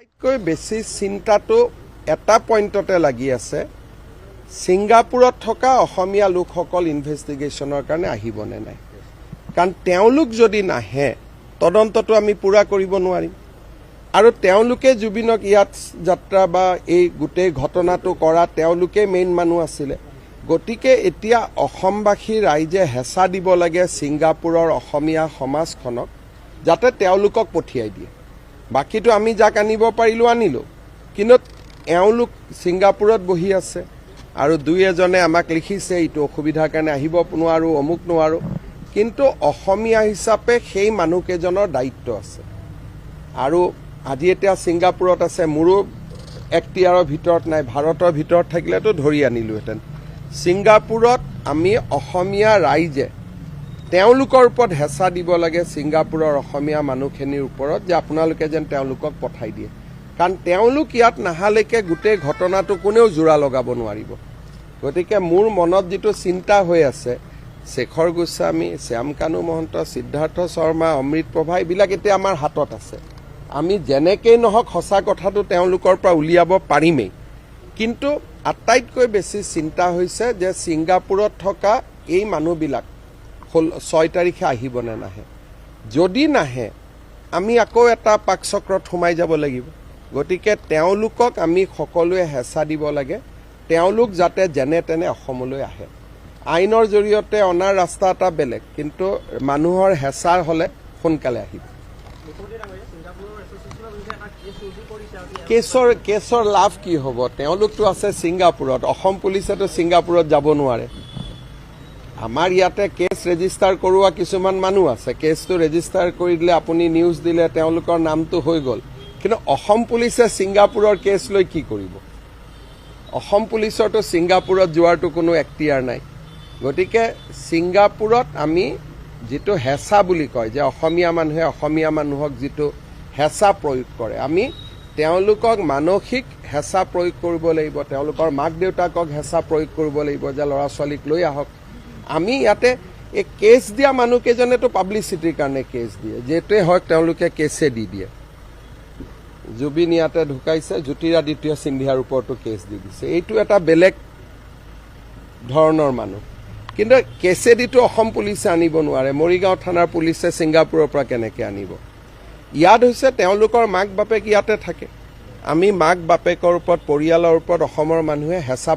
আটাইতকৈ বেছি চিন্তাটো এটা পইণ্টতে লাগি আছে। ছিংগাপুৰত থকা অসমীয়া লোকসকল ইনভেষ্টিগেশ্যনৰ কাৰণে আহিবনে নাই? কাৰণ তেওঁলোক যদি নাহে, তদন্তটো আমি পূৰা কৰিব নোৱাৰিম। আৰু তেওঁলোকে জুবিনক ইয়াত যাত্ৰা বা এই গোটেই ঘটনাটো কৰা তেওঁলোকে মেইন মানুহ আছিলে। গতিকে এতিয়া অসমবাসী ৰাইজে হেঁচা দিব লাগে ছিংগাপুৰৰ অসমীয়া সমাজখনক, যাতে তেওঁলোকক পঠিয়াই দিয়ে। বাকীটো আমি যাক আনিব পাৰিলোঁ, আনিলোঁ। কিন্তু এওঁলোক ছিংগাপুৰত বহি আছে আৰু দুই এজনে আমাক লিখিছে, এইটো অসুবিধাৰ কাৰণে আহিব নোৱাৰোঁ, অমুক নোৱাৰোঁ। কিন্তু অসমীয়া হিচাপে সেই মানুহকেইজনৰ দায়িত্ব আছে। আৰু আজি এতিয়া ছিংগাপুৰত আছে, মোৰো এক্টিয়াৰৰ ভিতৰত নাই, ভাৰতৰ ভিতৰত থাকিলেতো ধৰি আনিলোহেঁতেন। ছিংগাপুৰত আমি অসমীয়া ৰাইজে তেওঁলোকৰ ওপৰত হেঁচা দিব লাগে ছিংগাপুৰৰ অসমীয়া মানুহখিনিৰ ওপৰত যে আপোনালোকে যেন তেওঁলোকক পঠাই দিয়ে। কাৰণ তেওঁলোক ইয়াত নাহালৈকে গোটেই ঘটনাটো কোনেও জোৰা লগাব নোৱাৰিব। গতিকে মোৰ মনত যিটো চিন্তা হৈ আছে শেখৰ গোস্বামী শ্যাম কানু মহন্ত সিদ্ধাৰ্থ শৰ্মা অমৃত প্ৰভা এইবিলাক এতিয়া আমাৰ হাতত আছে। আমি যেনেকেই নহওক সঁচা কথাটো তেওঁলোকৰ পৰা উলিয়াব পাৰিমেই। কিন্তু আটাইতকৈ বেছি চিন্তা হৈছে যে ছিংগাপুৰত থকা এই মানুহবিলাক ষোল্ল ছয় তাৰিখে আহিবনে নাহে? যদি নাহে আমি আকৌ এটা পাকচক্ৰত সোমাই যাব লাগিব। গতিকে তেওঁলোকক আমি সকলোৱে হেঁচা দিব লাগে। তেওঁলোক যাতে যেনে তেনে অসমলৈ আহে। আইনৰ জৰিয়তে অনাৰ ৰাস্তা এটা বেলেগ কিন্তু মানুহৰ হেঁচা হ'লে সোনকালে আহিব। কেছৰ কেছৰ লাভ কি হ'ব? তেওঁলোকতো আছে ছিংগাপুৰত। অসম পুলিচেতো ছিংগাপুৰত যাব নোৱাৰে। আমাৰ ইয়াতে কেছ ৰেজিষ্টাৰ কৰোৱা কিছুমান মানুহ আছে। কেছটো ৰেজিষ্টাৰ কৰি দিলে আপুনি নিউজ দিলে, তেওঁলোকৰ নামটো হৈ গ'ল। কিন্তু অসম পুলিচে ছিংগাপুৰৰ কেছ লৈ কি কৰিব? অসম পুলিচৰতো ছিংগাপুৰত যোৱাৰতো কোনো এক্টিয়াৰ নাই। গতিকে ছিংগাপুৰত আমি যিটো হেঁচা বুলি কয়, যে অসমীয়া মানুহে অসমীয়া মানুহক যিটো হেঁচা প্ৰয়োগ কৰে, আমি তেওঁলোকক মানসিক হেঁচা প্ৰয়োগ কৰিব লাগিব, তেওঁলোকৰ মাক দেউতাকক হেঁচা প্ৰয়োগ কৰিব লাগিব, যে ল'ৰা ছোৱালীক লৈ আহক। আমি ইয়াতে এই কেছ দিয়া মানুহকেইজনেতো পাব্লিচিটিৰ কাৰণে কেছ দিয়ে। যিটোৱে হওক তেওঁলোকে কেছে দি দিয়ে। জুবিন ইয়াতে ঢুকাইছে জ্যোতিৰাদিত্য সিন্ধিয়াৰ ওপৰতো কেছ দি দিছে। এইটো এটা বেলেগ ধৰণৰ মানুহ। কিন্তু কেছেদিটো অসম পুলিচে আনিব নোৱাৰে। মৰিগাঁও থানাৰ পুলিচে ছিংগাপুৰৰ পৰা কেনেকৈ আনিব? ইয়াত হৈছে তেওঁলোকৰ মাক বাপেক ইয়াতে থাকে। আমি মাক বাপেকৰ ওপৰত, পৰিয়ালৰ ওপৰত অসমৰ মানুহে হেঁচা